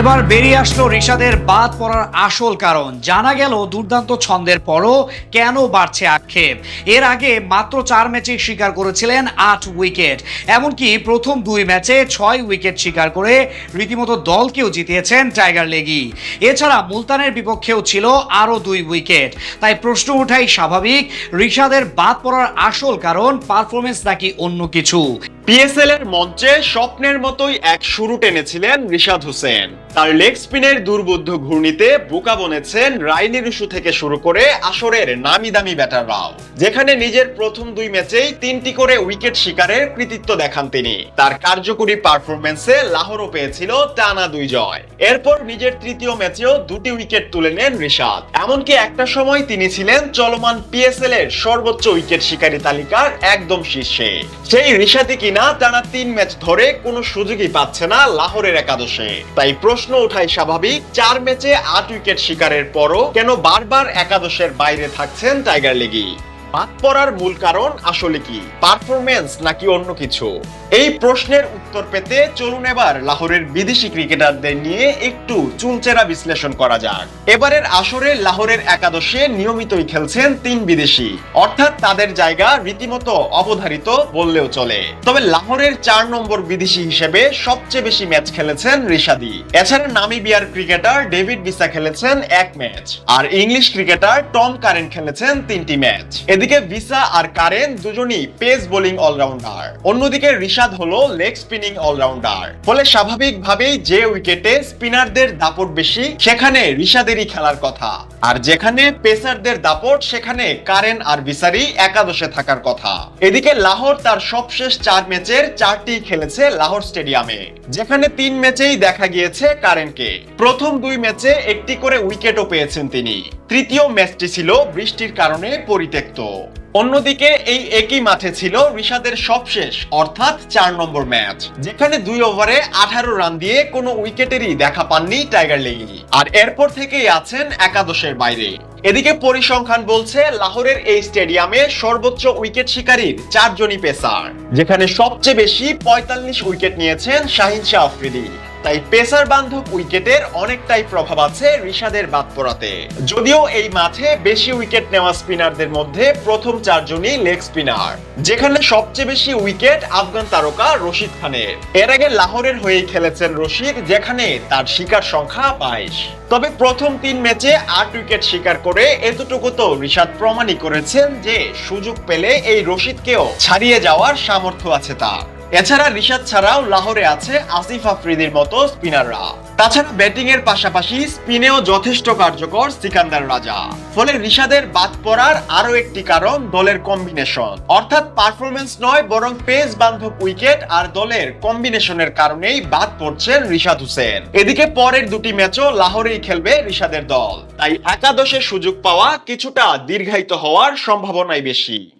এবার বেরিয়ে আসলো ঋষাদের বাদ পড়ার আসল কারণ। জানা গেল দুর্দান্ত ছন্দের পরও কেন বাড়ছে আক্ষেপ। এর আগে মাত্র চার ম্যাচে শিকার করেছিলেন আট উইকেট। এমনকি প্রথম দুই ম্যাচে ছয় উইকেট শিকার করে রীতিমতো দলকেও জিতিয়েছেন টাইগার লেগি। এছাড়া মুলতানের বিপক্ষেও ছিল আরও দুই উইকেট। তাই প্রশ্ন ওঠাই স্বাভাবিক ঋষাদের বাদ পড়ার আসল কারণ পারফরমেন্স নাকি অন্য কিছু? পিএসএল এর মঞ্চে স্বপ্নের মতোই এক শুরু টেনেছিলেন রিশাদ হোসেন। তার লেগ স্পিনের দুর্বোধ্য ঘূর্ণিতে বোকা বনেছেন রাইনি রুশু থেকে শুরু করে আসরের নামি দামি ব্যাটাররাও, যেখানে নিজের প্রথম দুই ম্যাচেই তিনটি করে উইকেট শিকারের কৃতিত্ব দেখান তিনি। তার কার্যকরী পারফরমেন্সে লাহোরও পেয়েছিল টানা দুই জয়। এরপর নিজের তৃতীয় ম্যাচেও দুটি উইকেট তুলে নেন রিশাদ। এমনকি একটা সময় তিনি ছিলেন চলমান পিএসএল এর সর্বোচ্চ উইকেট শিকারী তালিকার একদম শীর্ষে। সেই রিশাদি কিনা টানা তিন ম্যাচ ধরে কোনো সুযোগই পাচ্ছে না লাহোরের একাদশে। তাই প্রশ্ন ওঠাই স্বাভাবিক, চার ম্যাচে আট উইকেট শিকারের পরও কেন বারবার একাদশের বাইরে থাকছেন টাইগার লিগি? বাদ পড়ার মূল কারণ আসলে কি? পারফরমেন্স নাকি অন্য কিছু? এই প্রশ্নের উত্তর পেতে চলুন এবার লাহোরের বিদেশি ক্রিকেটারদের নিয়ে একটু চুলচেরা বিশ্লেষণ করা যাক। এবারের আসরে লাহোরের একাদশে নিয়মিতই খেলছেন তিন বিদেশি। অর্থাৎ তাদের জায়গা রীতিমতো অবধারিত বললেও চলে। তবে লাহোরের চার নম্বর বিদেশি হিসেবে সবচেয়ে বেশি ম্যাচ খেলেছেন রিশাদি। এছাড়া নামিবিয়ার ক্রিকেটার ডেভিড বিসা খেলেছেন এক ম্যাচ। আর ইংলিশ ক্রিকেটার টম কারেন খেলেছেন তিনটি ম্যাচ। এদিকে ভিসা আর কারেন দুজনই পেস বোলিং অলরাউন্ডার। অন্যদিকে রিশাদ হলো লেগ স্পিনিং অলরাউন্ডার। ফলে স্বাভাবিকভাবেই যে উইকেটে স্পিনারদের দাপট বেশি, সেখানে রিশাদেরই খেলার কথা। আর যেখানে পেসারদের দাপট, সেখানে কারেন আর ভিসারই একাদশে থাকার কথা। এদিকে লাহোর তার সবশেষ চার ম্যাচের চারটি খেলেছে লাহোর স্টেডিয়ামে, যেখানে তিন ম্যাচেই দেখা গিয়েছে কারেনকে। প্রথম দুই ম্যাচে একটি করে উইকেটও পেয়েছেন তিনি। তৃতীয় ম্যাচটি ছিল বৃষ্টির কারণে পরিত্যক্ত। অন্যদিকে এই একই মাঠে ছিল ঋষাদের সবশেষ, অর্থাৎ চার নম্বর ম্যাচ, যেখানে দুই ওভারে আঠারো রান দিয়ে কোনো উইকেটেরই দেখা পাননি টাইগার লিগি। আর এরপর থেকেই আছেন একাদশের বাইরে। এদিকে পরিসংখ্যান বলছে, লাহোরের এই স্টেডিয়ামে সর্বোচ্চ উইকেট শিকারীর চারজনই পেসার, যেখানে সবচেয়ে বেশি পঁয়তাল্লিশ উইকেট নিয়েছেন শাহিন শাহ আফ্রিদি। তাই পেসার বান্ধব উইকেটের অনেকটাই প্রভাব আছে ঋষাদের বাদ পড়াতে। যদিও এই মাঠে বেশি উইকেট নেওয়া স্পিনারদের মধ্যে প্রথম চারজনই লেগ স্পিনার, যেখানে সবচেয়ে বেশি উইকেট আফগান তারকা রশিদ খানের। এর আগে লাহোরের হয়েই খেলেছেন রশিদ, যেখানে তার শিকার সংখ্যা বাইশ। তবে প্রথম তিন ম্যাচে আট উইকেট শিকার করে এতটুকু তো ঋষাদ প্রমাণই করেছেন যে সুযোগ পেলে এই রশিদকেও ছাড়িয়ে যাওয়ার সামর্থ্য আছে তার। এছাড়া রিশাদ ছাড়াও লাহোরে আছে আসিফ আফ্রিদির মতো স্পিনাররা। তাছাড়া ব্যাটিং এর পাশাপাশি স্পিনেও যথেষ্ট কার্যকর সিকান্দার রাজা। ফলে রিশাদের বাদ পড়ার আরও একটি কারণ দলের কম্বিনেশন। অর্থাৎ পারফরমেন্স নয়, বরং পেস বান্ধব উইকেট আর দলের কম্বিনেশনের কারণেই বাদ পড়ছেন রিশাদ হোসেন। এদিকে পরের দুটি ম্যাচও লাহোরেই খেলবে ঋষাদের দল। তাই একাদশে সুযোগ পাওয়া কিছুটা দীর্ঘায়িত হওয়ার সম্ভাবনাই বেশি।